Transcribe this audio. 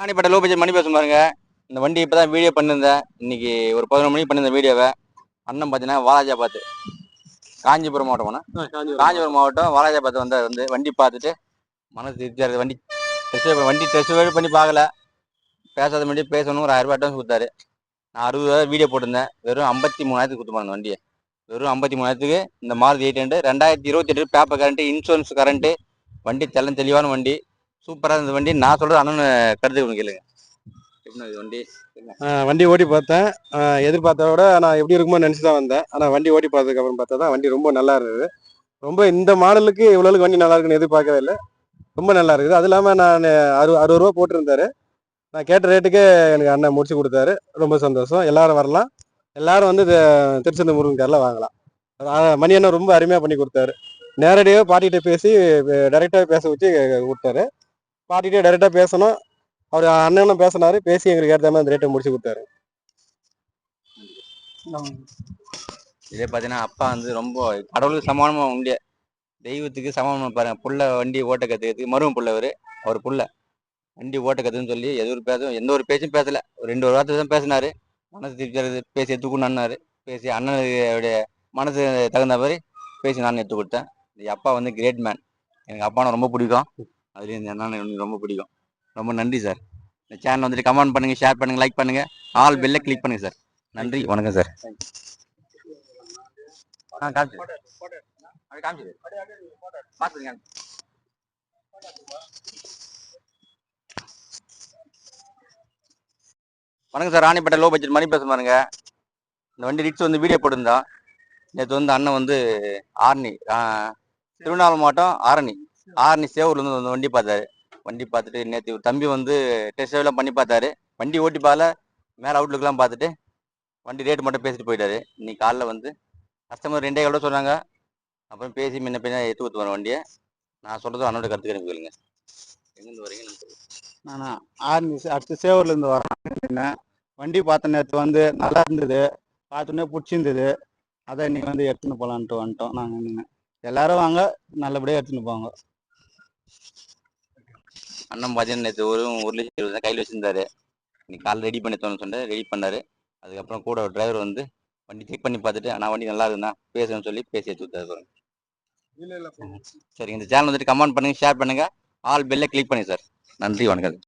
Ranipet low budget மணி பேசும் பாருங்க. இந்த வண்டி இப்போ தான் வீடியோ பண்ணியிருந்தேன் இன்னைக்கு ஒரு பதினொரு மணிக்கு பண்ணியிருந்தேன் வீடியோவை அண்ணன் பார்த்தீங்கன்னா வாலாஜாபாத் காஞ்சிபுரம் மாவட்டம் காஞ்சிபுரம். மாவட்டம் வாலாஜாபாத் வந்து வந்து வண்டி பார்த்துட்டு மனசு திருப்தியாக இருக்குது. வண்டி டெஸ்ட் வண்டி டெஸ்ட் பண்ணி பார்க்கல. பேசாத வண்டி பேசணும் ஒரு ஆயிரம் ரூபாய் அட்வான்ஸ் கொடுத்தாரு. நான் அறுபதாயிரம் வீடியோ போட்டிருந்தேன். வெறும் ஐம்பத்தி மூணாயிரத்துக்கு கொடுத்து போனேன் வண்டியை. வெறும் ஐம்பத்தி மூணாயிரத்துக்கு இந்த மாருதி எயிட் ஹண்ட்ரட் ரெண்டாயிரத்தி இருபத்தி எட்டு பேப்பர் கரண்ட்டு இன்சூரன்ஸ் கரண்ட்டு வண்டி தெல்லம் தெளிவான வண்டி. சூப்பராக இருந்த வண்டி. நான் சொல்கிறது அண்ணன் கருத்து கேளுங்க. வண்டி? வண்டி ஓட்டி பார்த்தேன். எதிர்பார்த்த எதிர்பார்த்தத விட நான் எப்படி இருக்குமோ நினச்சி தான் வந்தேன். ஆனால் வண்டி ஓட்டி பார்த்ததுக்கு அப்புறம் பார்த்தா தான் வண்டி ரொம்ப நல்லா இருந்தது. ரொம்ப இந்த மாடலுக்கு இவ்வளோக்கு வண்டி நல்லா இருக்குன்னு எதிர்பார்க்கவே இல்லை. ரொம்ப நல்லா இருக்குது. அது இல்லாமல் நான் அறு அறுபது ரூபா போட்டிருந்தாரு. நான் கேட்ட ரேட்டுக்கே எனக்கு அண்ணன் முடிச்சு கொடுத்தாரு. ரொம்ப சந்தோஷம். எல்லாரும் வரலாம். எல்லாரும் வந்து இது திருச்செந்தூர் முருகன் வாங்கலாம். மணி அண்ணன் ரொம்ப அருமையாக பண்ணி கொடுத்தாரு. நேரடியாக பாட்டிகிட்ட பேசி டைரெக்டாக பேச வச்சு கொடுத்தாரு. பாட்டிகிட்டே டைரெக்டாக பேசணும். அவர் அண்ணனும் பேசினாரு. பேசி எங்களுக்கு ஏற்ற மாதிரி அந்த ரேட்டை முடிச்சு கொடுத்தாரு. இதே பார்த்தீங்கன்னா அப்பா வந்து ரொம்ப கடவுளுக்கு சமானமாக உண்டிய தெய்வத்துக்கு சமானமாக பாருங்க. புள்ள வண்டி ஓட்ட கற்றுக்கிறதுக்கு மரும புள்ளவர் அவர் புள்ள. வண்டி ஓட்ட கற்றுன்னு சொல்லி எது ஒரு பேசும் எந்த ஒரு பேச்சும் பேசல. ஒரு ரெண்டு ஒரு வார்த்தை தான் பேசினாரு. மனசு திருப்தியாக பேசி எடுத்துக்கணுன்னாரு பேசி அண்ணனுடைய மனசு தகுந்த மாதிரி பேசி நான் எடுத்து கொடுத்தேன். அப்பா வந்து கிரேட் மேன் எனக்கு அப்பானை ரொம்ப பிடிக்கும். அதுலேயும் இந்த அண்ணனை எனக்கு ரொம்ப பிடிக்கும். ரொம்ப நன்றி சார் இந்த சேனல் வந்துட்டு கமெண்ட் பண்ணுங்கள் ஷேர் பண்ணுங்கள் லைக் பண்ணுங்கள் ஆல் பெல்லை கிளிக் பண்ணுங்க சார் நன்றி வணக்கம் சார் ஆ காமிச்சு. அப்படி காமிச்சு. வணக்கம் சார் ராணிப்பேட்டை லோ பட்ஜெட் மணி பேச பாருங்க. இந்த வண்டி ரிக்ஸ் வந்து வீடியோ போட்டிருந்தோம் நேற்று வந்து அண்ணன் வந்து ஆரணி திருவண்ணாமலை மாவட்டம் ஆரணி. ஆரணி சேவூர்ல இருந்து வந்து வண்டி பார்த்தாரு. வண்டி பார்த்துட்டு நேற்று தம்பி வந்து டெஸ்ட் எல்லாம் பண்ணி பார்த்தாரு. வண்டி ஓட்டி பார்க்கல. மேலே அவுட்லுக்லாம் பார்த்துட்டு வண்டி ரேட் மட்டும் பேசிட்டு போயிட்டாரு. இன்னைக்கு காலைல வந்து கஸ்டமர் ரெண்டே எவ்வளோ சொன்னாங்க. அப்புறம் பேசி முன்ன பின்ன எடுத்து கொடுத்து வண்டியை. நான் சொல்றதும் அண்ணோட கருத்துக்கு எனக்கு கேளுங்க எங்கேருந்து வரீங்க நானா சொல்றேன். ஆர்மி அடுத்து சேவூர்லேருந்து வரேன் வண்டி பார்த்த நேரத்து வந்து நல்லா இருந்தது. பார்த்தோன்னே பிடிச்சிருந்தது. அதான் இன்னைக்கு வந்து எடுத்துன்னு போகலான்ட்டு வந்துட்டோம். நாங்கள் எல்லாரும் வாங்க. நல்லபடியாக எடுத்துன்னு போங்க. அண்ணன் பார்த்தீங்கன்னா நேற்று ஒரு ஒரு லட்சம் இருபது கையில் வச்சிருந்தாரு. இன்னைக்கு காலைல ரெடி பண்ணி தோணுன்னு சொன்னாரு ரெடி பண்ணாரு. அதுக்கப்புறம் கூட ஒரு டிரைவர் வந்து வண்டி செக் பண்ணி பார்த்துட்டு ஆனால் வண்டி நல்லா இருக்குண்ணா பேசுன்னு சொல்லி பேசி எடுத்து பாருங்க. சரி இந்த சேனல் வந்துட்டு கமெண்ட் பண்ணுங்க ஷேர் பண்ணுங்க. ஆல் பெல்ல கிளிக் பண்ணுங்க சார் நன்றி வணக்கம்.